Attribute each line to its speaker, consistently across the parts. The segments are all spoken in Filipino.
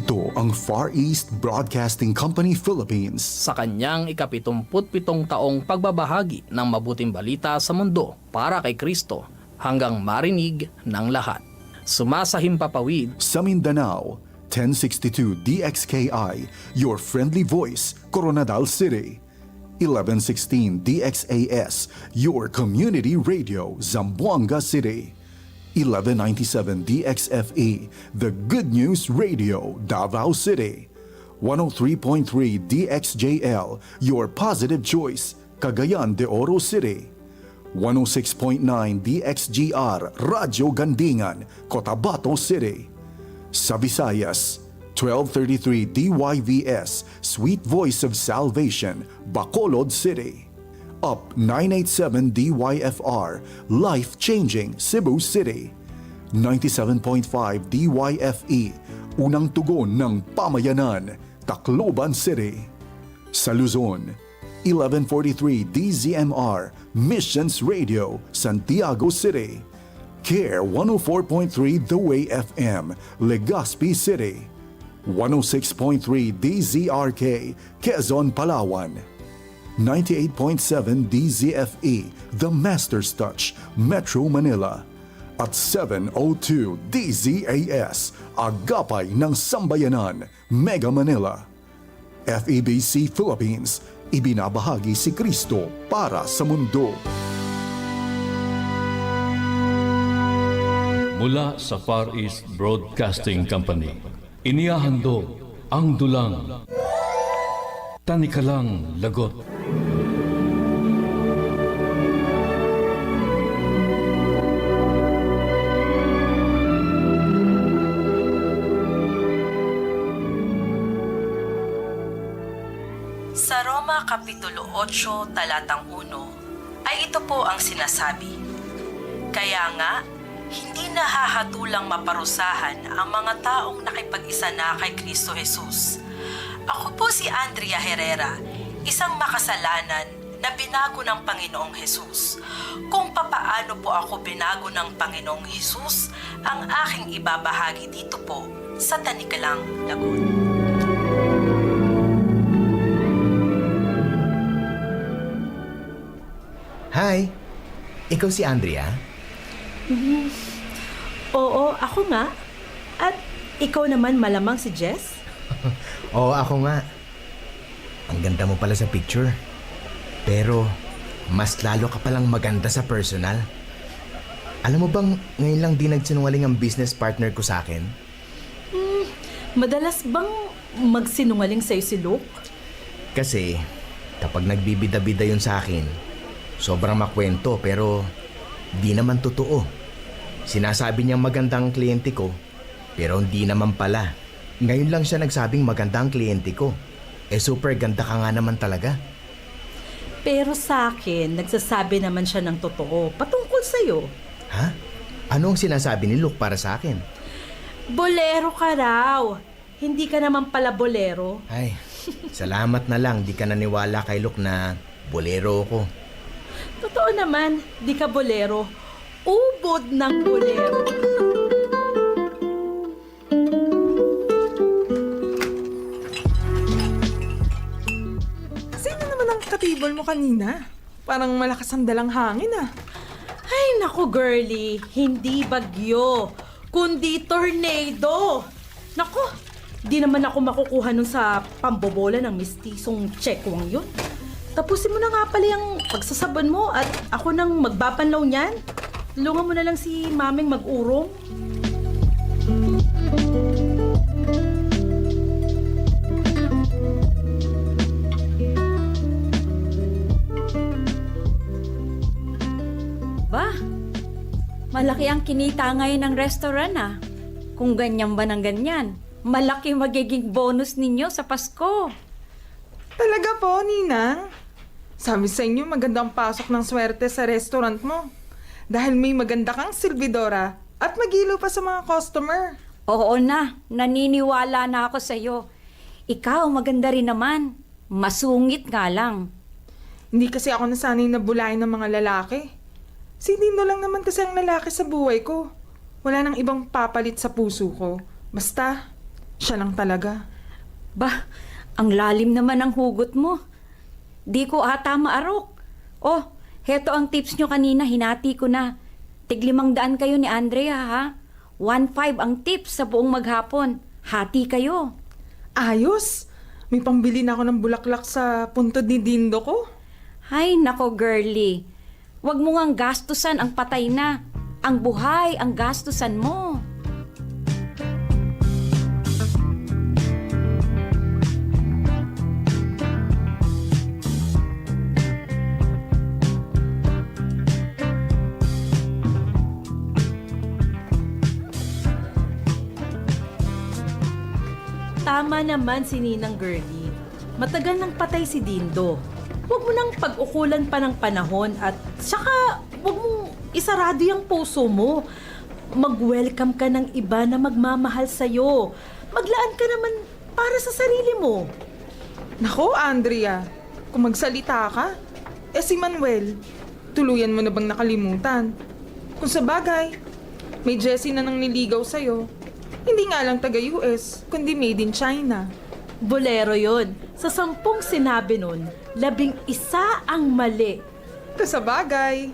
Speaker 1: Ito ang Far East Broadcasting Company Philippines
Speaker 2: sa kanyang ikapitumputpitong taong pagbabahagi ng mabuting balita sa mundo para kay Kristo hanggang marinig ng lahat. Sumasahimpapawid
Speaker 1: sa Mindanao, 1062 DXKI, your friendly voice, Coronadal City. 1116 DXAS, your community radio, Zamboanga City. 1197 DXFE, the Good News Radio, Davao City. 103.3 DXJL, your positive choice, Cagayan de Oro City. 106.9 DXGR, Radyo Gandingan, Cotabato City. Sa Visayas, 1233 DYVS, Sweet Voice of Salvation, Bacolod City. Up 987 DYFR, Life Changing, Cebu City. 97.5 DYFE, Unang Tugon ng Pamayanan, Tacloban City. Sa Luzon, 1143 DZMR, Missions Radio, Santiago City. Care 104.3 The Way FM, Legazpi City. 106.3 DZRK, Quezon, Palawan. 98.7 DZFE, The Master's Touch, Metro Manila. At 702 DZAS, Agapay ng Sambayanan, Mega Manila. FEBC Philippines, ibinabahagi si Kristo para sa mundo.
Speaker 3: Mula sa Far East Broadcasting Company, inihahandog ang dulang Tanikalang Lagot.
Speaker 4: Kapitulo 8, talatang 1, ay ito po ang sinasabi. Kaya nga, hindi nahahatulang maparusahan ang mga taong nakipag-isa na kay Kristo Jesus. Ako po si Andrea Herrera, isang makasalanan na binago ng Panginoong Jesus. Kung papaano po ako binago ng Panginoong Jesus, ang aking ibabahagi dito po sa Tanikalang Lagun.
Speaker 5: Hi! Ikaw si Andrea?
Speaker 6: Oo, ako nga. At ikaw naman malamang si Jess?
Speaker 5: Oo, ako nga. Ang ganda mo pala sa picture. Pero, mas lalo ka palang maganda sa personal. Alam mo bang ngayon lang di nagsinungaling ang business partner ko sa akin?
Speaker 6: Madalas bang magsinungaling sa'yo si Luke?
Speaker 5: Kasi, kapag nagbibida-bida yun sa akin, sobrang makwento pero di naman totoo. Sinasabi niyang maganda ang kliyente ko, pero hindi naman pala. Ngayon lang siya nagsabing maganda ang kliyente ko. Eh super ganda ka nga naman talaga.
Speaker 6: Pero sa akin, nagsasabi naman siya ng totoo patungkol sa'yo.
Speaker 5: Ha? Ano ang sinasabi ni Luke para sa akin?
Speaker 6: Bolero ka raw. Hindi ka naman pala bolero.
Speaker 5: Ay, salamat na lang di ka naniwala kay Luke na bolero ko.
Speaker 6: Totoo naman, di ka bolero. Ubod ng bolero.
Speaker 7: Sino naman ang katibol mo kanina? Parang malakas ang dalang hangin ah.
Speaker 6: Ay, naku girlie, hindi bagyo, kundi tornado. Naku, di naman ako makukuha nun sa pambobola ng mistisong chekwang yun. Tapusin mo na nga pala yung pagsasabon mo at ako nang magbapanlaw niyan. Tulungan mo na lang si maming mag-urong.
Speaker 8: Ba, malaki ang kinita ngayon ng restaurant ah. Kung ganyan ba ng ganyan, malaki magiging bonus ninyo sa Pasko.
Speaker 7: Talaga po, Ninang? Sabi sa inyo magandang pasok ng swerte sa restaurant mo. Dahil may maganda kang silbidora at magilo pa sa mga customer.
Speaker 8: Oo na, naniniwala na ako sa iyo. Ikaw maganda rin naman. Masungit nga lang.
Speaker 7: Hindi kasi ako nasanay na bulayin ng mga lalaki. Si Dino lang naman kasi ang lalaki sa buhay ko. Wala nang ibang papalit sa puso ko. Basta, Siya lang talaga.
Speaker 8: Bah, ang lalim naman ng hugot mo. Di ko ata maarok. Oh, heto ang tips nyo kanina, hinati ko na. Tiglimang daan kayo ni Andrea, ha? 1.5 ang tips sa buong maghapon. Hati kayo.
Speaker 7: Ayos! May pambili na ako ng bulaklak sa punto ni Dindo ko.
Speaker 8: Hay, nako girly. Huwag mo ngang gastusan ang patay na. Ang buhay ang gastusan mo.
Speaker 6: Tama naman si Ninang Girlie. Matagal nang patay si Dindo. Huwag mo nang pag-ukulan pa ng panahon at saka huwag mong isarado yung puso mo. Mag-welcome ka ng iba na magmamahal sa'yo. Maglaan ka naman para sa sarili mo.
Speaker 7: Nako, Andrea. Kung magsalita ka, eh si Manuel, tuluyan mo na bang nakalimutan? Kung sa bagay, may Jessie na nang niligaw sa'yo. Hindi nga lang taga-US, kundi made in China.
Speaker 6: Bolero yon. Sa sampung sinabi nun, labing isa ang mali.
Speaker 7: Ito sa bagay.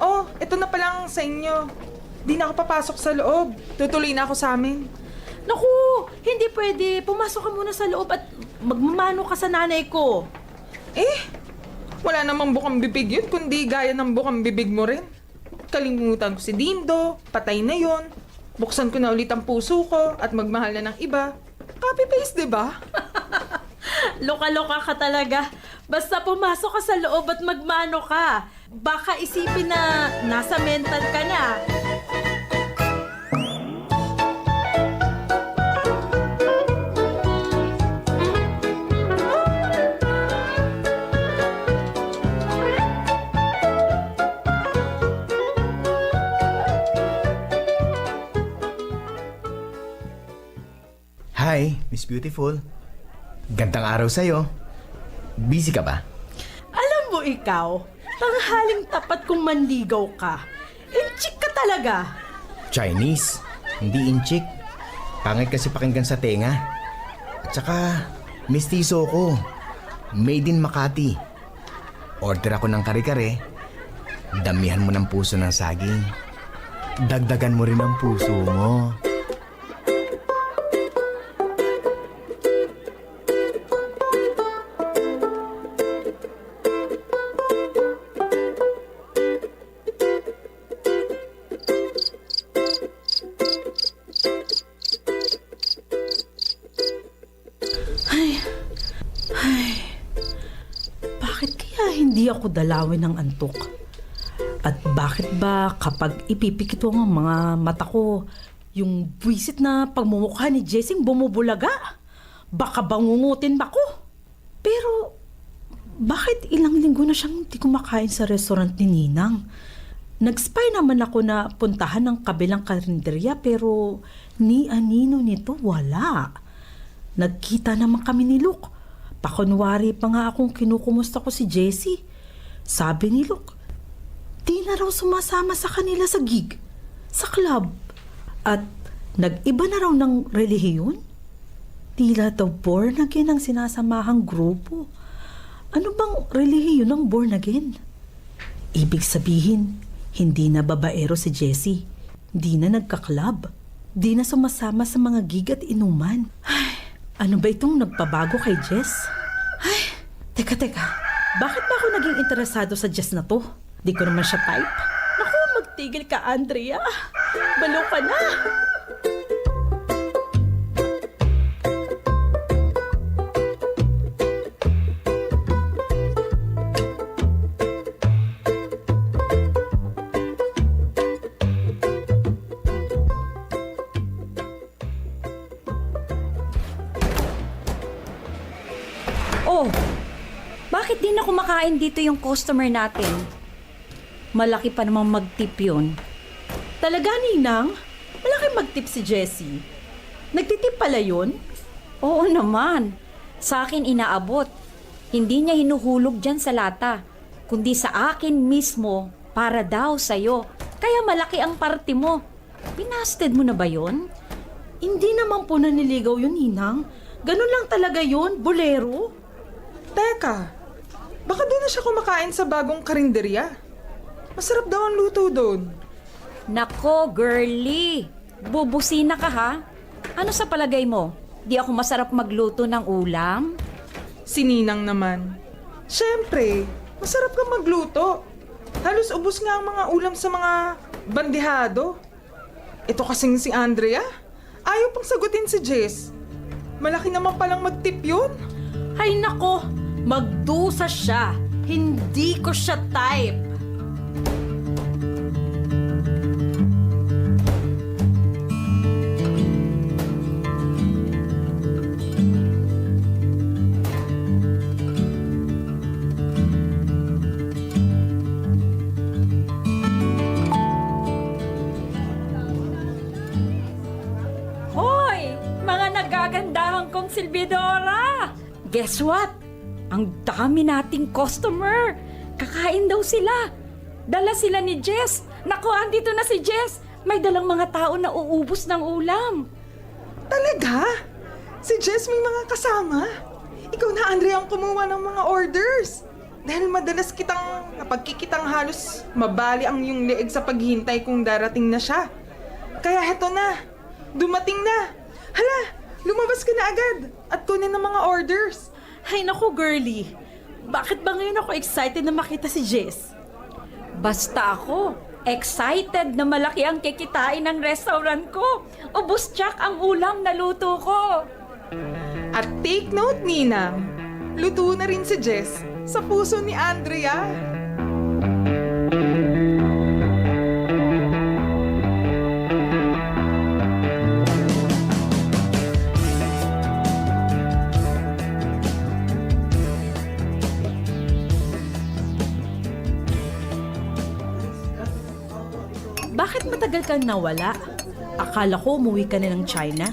Speaker 7: Oh, ito na palang sa inyo. Di na ako papasok sa loob. Tutuloy na ako sa amin.
Speaker 6: Naku, hindi pwede. Pumasok ka muna sa loob at magmamano ka sa nanay ko.
Speaker 7: Eh, wala namang bukang bibig yun, kundi gaya ng bukang bibig mo rin. Kalimutan ko si Dindo, patay na yon. Buksan ko na ulit ang puso ko at magmahal na ng iba. Copy-paste, di ba?
Speaker 6: Loka-loka ka talaga. Basta pumasok ka sa loob at magmano ka. Baka isipin na nasa mental ka na.
Speaker 5: Miss Beautiful. Gandang araw sa'yo. Busy ka ba?
Speaker 6: Alam mo ikaw, tanghaling tapat kung manligaw ka. Inchik ka talaga.
Speaker 5: Chinese, hindi inchik. Pangit kasi pakinggan sa tenga. At saka, mistiso ko. Made in Makati. Order ako ng kare-kare. Damihan mo ng puso ng saging. Dagdagan mo rin ang puso mo.
Speaker 6: Hindi ako dalawin ng antok? At bakit ba kapag ipipikit ko ang mga mata ko, yung buwisit na pagmumukha ni Jessing bumubulaga? Baka bangungutin ba ko? Pero, bakit ilang linggo na siyang hindi kumakain sa restaurant ni Ninang? Nag-spy naman ako na puntahan ng kabilang karinderya pero ni anino nito wala. Nagkita naman kami ni Luke. Pakunwari pa nga akong kinukumusta ko si Jessie. Sabi ni Luke, di na raw sumasama sa kanila sa gig, sa club. At nag-iba na raw ng relihiyon. Tila daw born again ang sinasamahang grupo. Ano bang relihiyon ng born again? Ibig sabihin, hindi na babaero si Jessie. Di na nagka-club. Di na sumasama sa mga gig at inuman. Ay, ano ba itong nagpabago kay Jess? Ay, teka, teka. Bakit ba ako naging interesado sa Jess na to? Di ko naman siya type. Naku, magtigil ka, Andrea. Balo ka na.
Speaker 8: Kumakain dito yung customer natin? Malaki pa namang magtip yun.
Speaker 6: Talaga, Ninang? Malaki magtip si Jessie. Nagtitip pala yun?
Speaker 8: Oo naman. Sa akin inaabot. Hindi niya hinuhulog dyan sa lata, kundi sa akin mismo para daw sa'yo. Kaya malaki ang party mo. Pinasted mo na ba yon?
Speaker 6: Hindi naman po naniligaw yun, Ninang. Ganun lang talaga yun, bolero.
Speaker 7: Teka, baka doon na siya kumakain sa bagong karinderya. Masarap daw ang luto doon.
Speaker 8: Nako, girly. Bubusina ka ha? Ano sa palagay mo? Di ako masarap magluto ng ulam?
Speaker 7: Sininang naman. Siyempre, masarap ka magluto. Halos ubos nga ang mga ulam sa mga bandihado. Ito kasing si Andrea, ayaw pang sagutin si Jess. Malaki naman palang magtip yun.
Speaker 6: Hay nako, magdusa siya. Hindi ko siya type.
Speaker 8: Hoy! Mga nagagandahan kong! Guess what? Dami nating customer! Kakain daw sila! Dala sila ni Jess! Naku, andito na si Jess! May dalang mga tao na uubos ng ulam!
Speaker 7: Talaga? Si Jess may mga kasama? Ikaw na, Andrea, ang kumuha ng mga orders. Dahil madalas kitang napagkikitang halos mabali ang iyong leeg sa paghihintay kung darating na siya. Kaya heto na, dumating na. Hala, lumabas ka na agad at kunin ng mga orders.
Speaker 6: Hay nako, girly. Bakit ba ngayon ako excited na makita si Jess?
Speaker 8: Basta ako, excited na malaki ang kikitain ng restaurant ko. Ubus tsak ang ulam na luto ko.
Speaker 7: At take note, Ninang, luto na rin si Jess sa puso ni Andrea.
Speaker 6: Matagal kang nawala? Akala ko umuwi ka na ng China.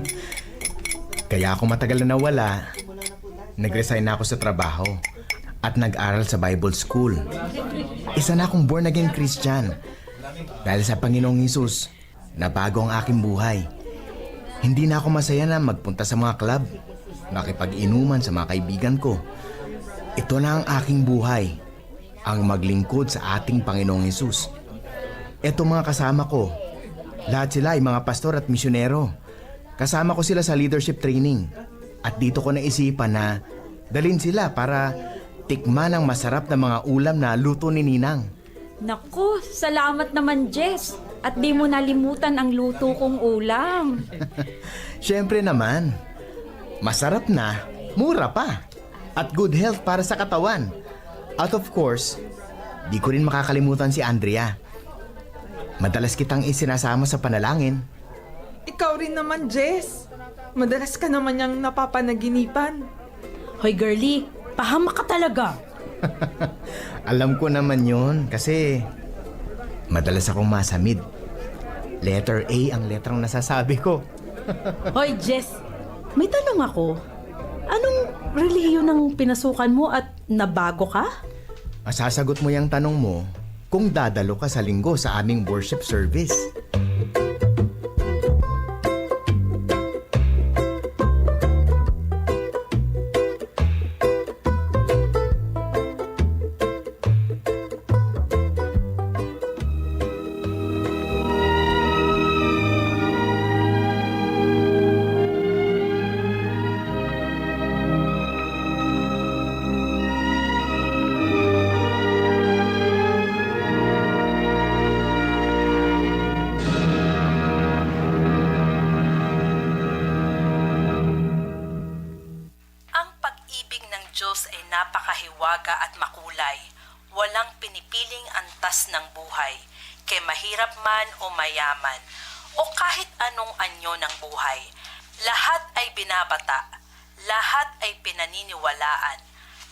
Speaker 5: Kaya ako matagal na nawala. Nag-resign na ako sa trabaho at nag-aral sa Bible School. Isa na akong born again Christian. Dahil sa Panginoong Hesus, nabago ang aking buhay. Hindi na ako masaya na magpunta sa mga club, makipag-inuman sa mga kaibigan ko. Ito na ang aking buhay, ang maglingkod sa ating Panginoong Hesus. Ito mga kasama ko, lahat sila ay mga pastor at misyonero. Kasama ko sila sa leadership training. At dito ko naisipan na dalin sila para tikman ang masarap na mga ulam na luto ni Ninang.
Speaker 8: Naku, salamat naman Jess. At di mo nalimutan ang luto kong ulam.
Speaker 5: Siyempre naman, masarap na, mura pa, at good health para sa katawan. At of course, di ko rin makakalimutan si Andrea. Madalas kitang isinasama sa panalangin.
Speaker 7: Ikaw rin naman, Jess. Madalas ka naman niyang napapanaginipan.
Speaker 6: Hoy, girly, pahamak ka talaga.
Speaker 5: Alam ko naman yon kasi madalas akong masamid. Letter A ang letrang nasasabi ko.
Speaker 6: Hoy, Jess, may tanong ako. Anong relihiyon ng pinasukan mo at nabago ka?
Speaker 5: Masasagot mo yung tanong mo kung dadalo ka sa linggo sa aming worship service.
Speaker 4: Napakahiwaga at makulay. Walang pinipiling antas ng buhay, kay mahirap man o mayaman, o kahit anong anyo ng buhay. Lahat ay binabata, lahat ay pinaniniwalaan,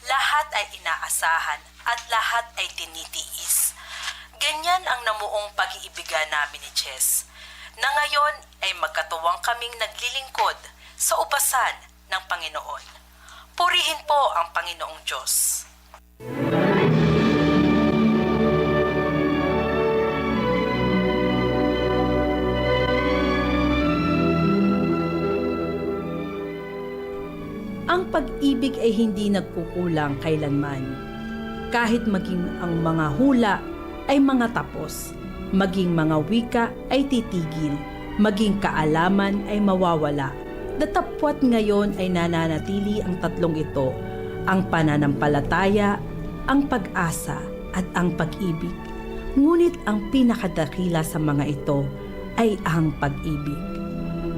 Speaker 4: lahat ay inaasahan, at lahat ay tinitiis. Ganyan ang namuong pag-iibigan namin ni Chess, na ngayon ay magkatuwang kaming naglilingkod sa upasan ng Panginoon. Purihin po ang Panginoong Diyos.
Speaker 6: Ang pag-ibig ay hindi nagkukulang kailanman. Kahit maging ang mga hula ay mga tapos, maging mga wika ay titigil, maging kaalaman ay mawawala Datapwat ngayon ay nananatili ang tatlong ito, ang pananampalataya, ang pag-asa at ang pag-ibig. Ngunit ang pinakadakila sa mga ito ay ang pag-ibig.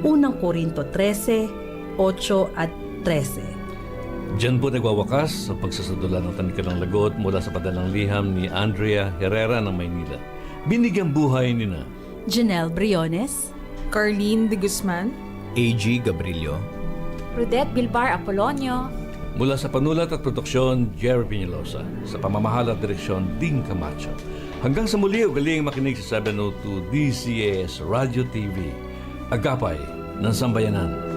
Speaker 6: Unang Korinto 13, 8 at 13.
Speaker 3: Diyan po nagwawakas sa pagsasadula ng Tanikalang Lagot mula sa padalang liham ni Andrea Herrera ng Maynila. Binigyang buhay ni na
Speaker 6: Janelle Briones,
Speaker 7: Carlene de Guzman,
Speaker 5: AG Gabrilio,
Speaker 8: Rudette Bilbar Apolonio.
Speaker 3: Mula sa panulat at produksyon, Jerry Piñalosa. Sa pamamahala at direksyon, Ding Camacho. Hanggang sa muli, ugaling makinig sa 702 DCAS Radio TV. Agapay ng Sambayanan.